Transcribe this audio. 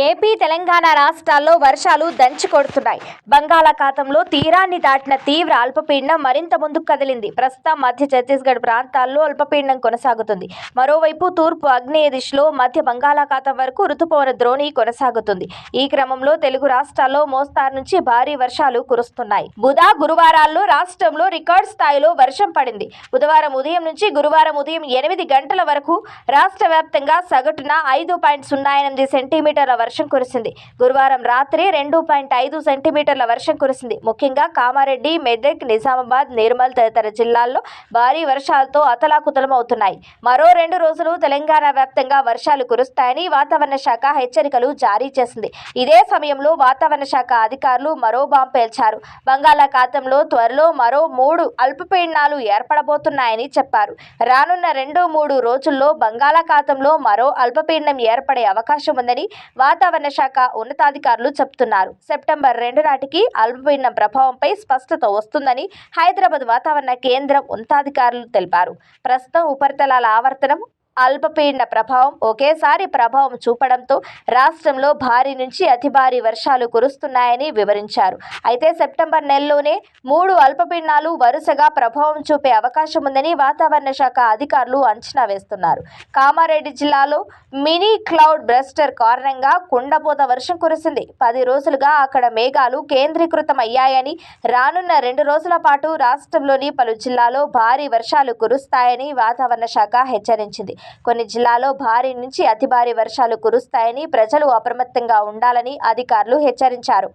AP Telangana రాష్ట్రాల్లో వర్షాలు దంచి కొడుతున్నాయి బంగాళాఖాతంలో తీరాన్ని దాటిన తీవ్ర అల్పపీడనం మరింత ముందుకు కదిలింది. ప్రస్తుతం మధ్య ఛత్తీస్గఢ్ ప్రాంతాల్లో అల్పపీడనం కొనసాగుతుంది. మరోవైపు తూర్పు అగ్నేయ దిశలో మధ్య బంగాళాఖాతం వరకు రుతుపవన ద్రోణి కొనసాగుతుంది. ఈ క్రమంలో తెలుగు రాష్ట్రాల్లో మోస్తారు నుంచి భారీ వర్షాలు కురుస్తున్నాయి. బుధ గురువారాల్లో రాష్ట్రంలో రికార్డ్ స్థాయిలో వర్షం పడింది. బుధవారం ఉదయం నుంచి గురువారం ఉదయం ఎనిమిది గంటల వరకు రాష్ట్ర వ్యాప్తంగా సగటున ఐదు పాయింట్ సున్నా ఎనిమిది సెంటీమీటర్ల వర్షం కురిసింది. గురువారం రాత్రి రెండు పాయింట్ ఐదు సెంటీమీటర్ల వర్షం కురిసింది. ముఖ్యంగా కామారెడ్డి మెదక్ నిజామాబాద్ నిర్మల్ తదితర జిల్లాల్లో భారీ వర్షాలతో అతలాకుతలమవుతున్నాయి. మరో రెండు రోజులు తెలంగాణ వ్యాప్తంగా వర్షాలు కురుస్తాయని వాతావరణ శాఖ హెచ్చరికలు జారీ చేసింది. ఇదే సమయంలో వాతావరణ శాఖ అధికారులు మరో బాంబు పేల్చారు. బంగాళాఖాతంలో త్వరలో మరో మూడు అల్పపీడనాలు ఏర్పడబోతున్నాయని చెప్పారు. రానున్న రెండు మూడు రోజుల్లో బంగాళాఖాతంలో మరో అల్పపీడనం ఏర్పడే అవకాశం ఉందని వాతావరణ శాఖ ఉన్నతాధికారులు చెబుతున్నారు సెప్టెంబర్ రెండు నాటికి అల్పపీడనం ప్రభావంపై స్పష్టత వస్తుందని హైదరాబాద్ వాతావరణ కేంద్రం ఉన్నతాధికారులు తెలిపారు. ప్రస్తుతం ఉపరితలాల ఆవర్తనం అల్పపీడన ప్రభావం ఒకేసారి ప్రభావం చూపడంతో రాష్ట్రంలో భారీ నుంచి అతి భారీ వర్షాలు కురుస్తున్నాయని వివరించారు. అయితే సెప్టెంబర్ నెలలోనే మూడు అల్పపీడనాలు వరుసగా ప్రభావం చూపే అవకాశం ఉందని వాతావరణ శాఖ అధికారులు అంచనా వేస్తున్నారు. కామారెడ్డి జిల్లాలో మినీ క్లౌడ్ బ్రస్టర్ కారణంగా కుండపోత వర్షం కురిసింది. పది రోజులుగా అక్కడ మేఘాలు కేంద్రీకృతం అయ్యాయని రానున్న రెండు రోజుల పాటు రాష్ట్రంలోని పలు జిల్లాలో భారీ వర్షాలు కురుస్తాయని వాతావరణ శాఖ హెచ్చరించింది. కొన్ని జిల్లాల్లో భారీ నుంచి అతి భారీ వర్షాలు కురుస్తాయని ప్రజలు అప్రమత్తంగా ఉండాలని అధికారులు హెచ్చరించారు.